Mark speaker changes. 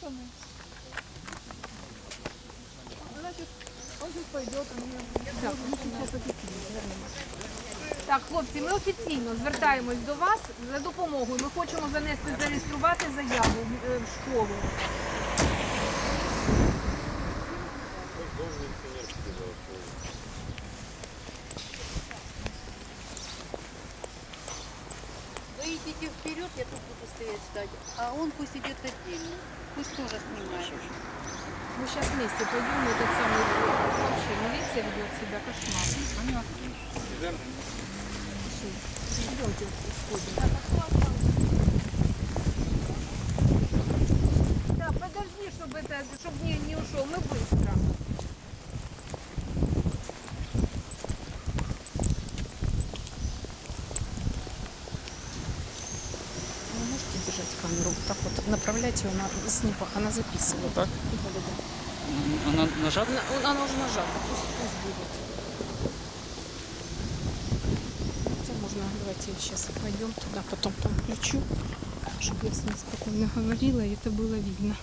Speaker 1: пацаны. Пойдет.
Speaker 2: Так, хлопці, ми офіційно звертаємось до вас за допомогою. Ми хочемо занести, зареєструвати заяву е, в школу.
Speaker 3: Вы идите вперед, я тут буду стоять ждать, а он пусть идет отдельно, пусть тоже снимает.
Speaker 2: Мы сейчас вместе пойдем, этот самый, вообще, милиция ведет себя кошмар. Понятно. Идемте, сходим. Да, подожди, чтобы это, чтобы не, не ушел,
Speaker 4: держать камеру? Так вот, направлять ее на снипах, она записывает.
Speaker 5: Так?
Speaker 4: Да-да-да.
Speaker 5: Она нажата?
Speaker 4: Она, она уже нажата, пусть, пусть будет. Хотя можно, давайте сейчас пойдем туда, потом там включу, чтобы я с ней спокойно говорила, и это было видно.